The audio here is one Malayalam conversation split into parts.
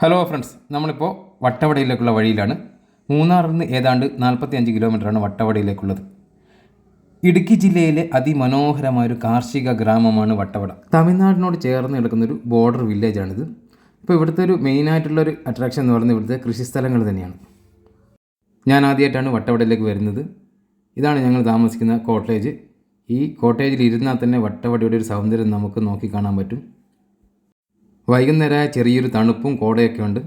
ഹലോ ഫ്രണ്ട്സ് നമ്മളിപ്പോൾ വട്ടവടയിലേക്കുള്ള വഴിയിലാണ്. മൂന്നാറിൽ നിന്ന് ഏതാണ്ട് നാൽപ്പത്തി അഞ്ച് കിലോമീറ്ററാണ് വട്ടവടയിലേക്കുള്ളത്. ഇടുക്കി ജില്ലയിലെ അതിമനോഹരമായ ഒരു കാർഷിക ഗ്രാമമാണ് വട്ടവട. തമിഴ്നാടിനോട് ചേർന്ന് കിടക്കുന്നൊരു ബോർഡർ വില്ലേജാണിത് ഇപ്പോൾ ഇവിടുത്തെ ഒരു മെയിനായിട്ടുള്ളൊരു അട്രാക്ഷൻ എന്ന് പറയുന്നത് ഇവിടുത്തെ കൃഷിസ്ഥലങ്ങൾ തന്നെയാണ്. ഞാൻ ആദ്യമായിട്ടാണ് വട്ടവടയിലേക്ക് വരുന്നത്. ഇതാണ് ഞങ്ങൾ താമസിക്കുന്ന കോട്ടേജ് ഈ കോട്ടേജിൽ ഇരുന്നാൽ തന്നെ വട്ടവടയുടെ ഒരു സൗന്ദര്യം നമുക്ക് നോക്കി കാണാൻ പറ്റും. വൈകുന്നേരമായ ചെറിയൊരു തണുപ്പും കോടയൊക്കെ ഉണ്ട്.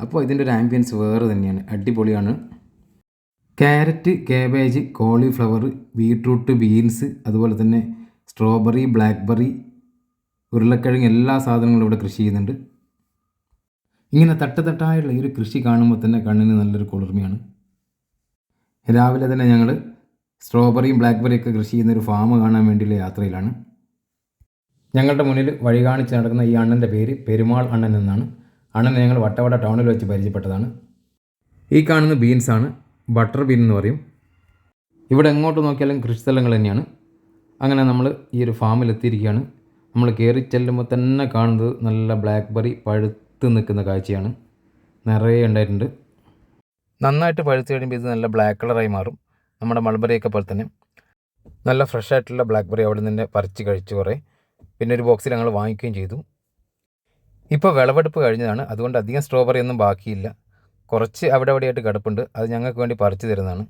അപ്പോൾ ഇതിന്റെ ഒരു ആംബിയൻസ് വേറെ തന്നെയാണ്. അടിപൊളിയാണ്. Carrot cabbage cauliflower beetroot beans അതുപോലെ തന്നെ സ്ട്രോബെറി ബ്ലാക്ക്ബെറി ഉരുളക്കിഴങ്ങ് എല്ലാ സാധനങ്ങളും ഇവിടെ കൃഷി ചെയ്യുന്നുണ്ട്. ഇങ്ങനെ തട്ടുതട്ടായുള്ള ഈ ഒരു കൃഷി കാണുമ്പോൾ തന്നെ കണ്ണിന് നല്ലൊരു കുളിർമയാണ്. രാവിലെ തന്നെ ഞങ്ങൾ സ്ട്രോബെറിയും ബ്ലാക്ക്ബെറിയൊക്കെ കൃഷി ചെയ്യുന്ന ഒരു ഫാം കാണാൻ വേണ്ടിയുള്ള യാത്രയിലാണ്. ഞങ്ങളുടെ മുന്നിൽ വഴി കാണിച്ച് നടക്കുന്ന ഈ അണ്ണന്റെ പേര് പെരുമാൾ അണ്ണൻ എന്നാണ്. അണ്ണനെ ഞങ്ങൾ വട്ടവട ടൗണിൽ വെച്ച് പരിചയപ്പെട്ടതാണ്. ഈ കാണുന്ന ബീൻസാണ് ബട്ടർ ബീൻ എന്ന് പറയും. ഇവിടെ എങ്ങോട്ട് നോക്കിയാലും കൃഷിസ്ഥലങ്ങൾ തന്നെയാണ്. അങ്ങനെ നമ്മൾ ഈ ഒരു ഫാമിൽ എത്തിയിരിക്കുകയാണ്. നമ്മൾ കയറി ചെല്ലുമ്പോൾ തന്നെ കാണുന്നത് നല്ല ബ്ലാക്ക്ബെറി പഴുത്ത് നിൽക്കുന്ന കാഴ്ചയാണ്. നിറയെ ഉണ്ടായിട്ടുണ്ട്. നന്നായിട്ട് പഴുത്ത് കഴിയുമ്പോൾ ഇത് നല്ല ബ്ലാക്ക് കളറായി മാറും. നമ്മുടെ മൾബറിയൊക്കെ പോലെ തന്നെ. നല്ല ഫ്രഷ് ആയിട്ടുള്ള ബ്ലാക്ക്ബെറി അവിടെ നിന്ന് പറിച്ച് കഴിച്ചു കുറേ. പിന്നെ ഒരു ബോക്സിൽ ഞങ്ങൾ വാങ്ങിക്കുകയും ചെയ്തു. ഇപ്പോൾ വിളവെടുപ്പ് കഴിഞ്ഞതാണ്. അതുകൊണ്ട് അധികം സ്ട്രോബെറി ഒന്നും ബാക്കിയില്ല. കുറച്ച് അവിടെ അവിടെയായിട്ട് കിടപ്പുണ്ട്. അത് ഞങ്ങൾക്ക് വേണ്ടി പറിച്ചു തരുന്നതാണ്.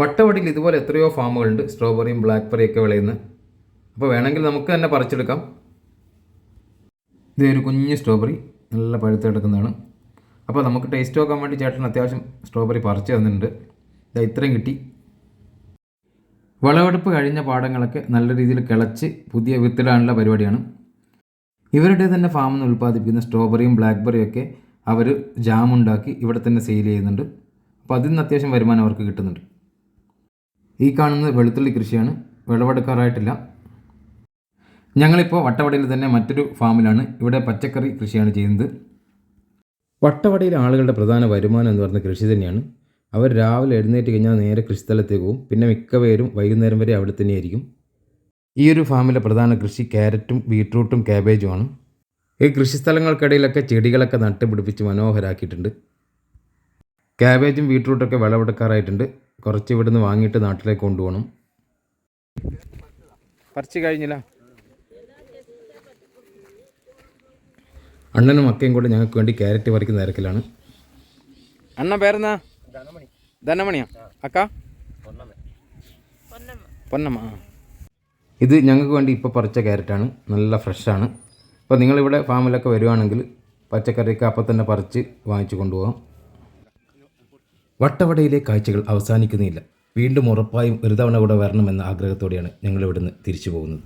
വട്ടവടിയിൽ ഇതുപോലെ എത്രയോ ഫാമുകളുണ്ട്. സ്ട്രോബെറിയും ബ്ലാക്ക്ബെറിയൊക്കെ വിളയുന്ന. അപ്പോൾ വേണമെങ്കിൽ നമുക്ക് തന്നെ പറിച്ചെടുക്കാം. ഇതൊരു കുഞ്ഞ് സ്ട്രോബെറി നല്ല പഴുത്ത് കിടക്കുന്നതാണ്. അപ്പോൾ നമുക്ക് ടേസ്റ്റ് നോക്കാൻ വേണ്ടി ചേട്ടൻ അത്യാവശ്യം സ്ട്രോബെറി പറിച്ചു തന്നിട്ടുണ്ട്. ഇതാ ഇത്രയും കിട്ടി. വിളവെടുപ്പ് കഴിഞ്ഞ പാടങ്ങളൊക്കെ നല്ല രീതിയിൽ കിളച്ച് പുതിയ വിത്തിടാനുള്ള പരിപാടിയാണ്. ഇവരുടെ തന്നെ ഫാമിൽ നിന്ന് ഉൽപ്പാദിപ്പിക്കുന്ന സ്ട്രോബെറിയും ബ്ലാക്ക്ബെറിയും ഒക്കെ അവർ ജാമുണ്ടാക്കി ഇവിടെ തന്നെ സെയിൽ ചെയ്യുന്നുണ്ട്. അപ്പോൾ അതിൽ നിന്ന് അത്യാവശ്യം വരുമാനം അവർക്ക് കിട്ടുന്നുണ്ട്. ഈ കാണുന്നത് വെളുത്തുള്ളി കൃഷിയാണ്. വിളവെടുക്കാറായിട്ടില്ല. ഞങ്ങളിപ്പോൾ വട്ടവടയിൽ തന്നെ മറ്റൊരു ഫാമിലാണ്. ഇവിടെ പച്ചക്കറി കൃഷിയാണ് ചെയ്യുന്നത്. വട്ടവടയിലെ ആളുകളുടെ പ്രധാന വരുമാനം എന്ന് പറയുന്നത് കൃഷി തന്നെയാണ്. അവർ രാവിലെ എഴുന്നേറ്റ് കഴിഞ്ഞാൽ നേരെ കൃഷിസ്ഥലത്തേക്ക് പോകും. പിന്നെ മിക്കവരും വൈകുന്നേരം വരെ അവിടെ തന്നെയായിരിക്കും. ഈ ഒരു ഫാമിലെ പ്രധാന കൃഷി ക്യാരറ്റും ബീട്രൂട്ടും ക്യാബേജുമാണ് ഈ കൃഷിസ്ഥലങ്ങൾക്കിടയിലൊക്കെ ചെടികളൊക്കെ നട്ടുപിടിപ്പിച്ച് മനോഹരാക്കിയിട്ടുണ്ട്. ക്യാബേജും ബീട്രൂട്ടൊക്കെ വിളവെടുക്കാറായിട്ടുണ്ട്. കുറച്ച് ഇവിടുന്ന് വാങ്ങിയിട്ട് നാട്ടിലേക്ക് കൊണ്ടുപോകണം. പറിച്ച് കഴിഞ്ഞില്ല. അണ്ണനും അക്കയും കൂടെ ഞങ്ങൾക്ക് വേണ്ടി ക്യാരറ്റ് പറിക്കുന്ന തിരക്കിലാണ്. അണ്ണ പേരെന്നാ ധനമണിയാ? അക്ക? പൊന്നമ്മ. ഇത് ഞങ്ങൾക്ക് വേണ്ടി ഇപ്പോൾ പറിച്ച ക്യാരറ്റാണ്. നല്ല ഫ്രഷാണ്. അപ്പോൾ നിങ്ങളിവിടെ ഫാമിലൊക്കെ വരുവാണെങ്കിൽ പച്ചക്കറിയൊക്കെ അപ്പം തന്നെ പറിച്ച് വാങ്ങിച്ചു കൊണ്ടുപോകാം. വട്ടവടയിലെ കാഴ്ചകൾ അവസാനിക്കുന്നില്ല വീണ്ടും ഉറപ്പായും ഒരു തവണ കൂടെ വരണമെന്ന ആഗ്രഹത്തോടെയാണ് ഞങ്ങൾ ഇവിടുന്ന് തിരിച്ചു പോകുന്നത്.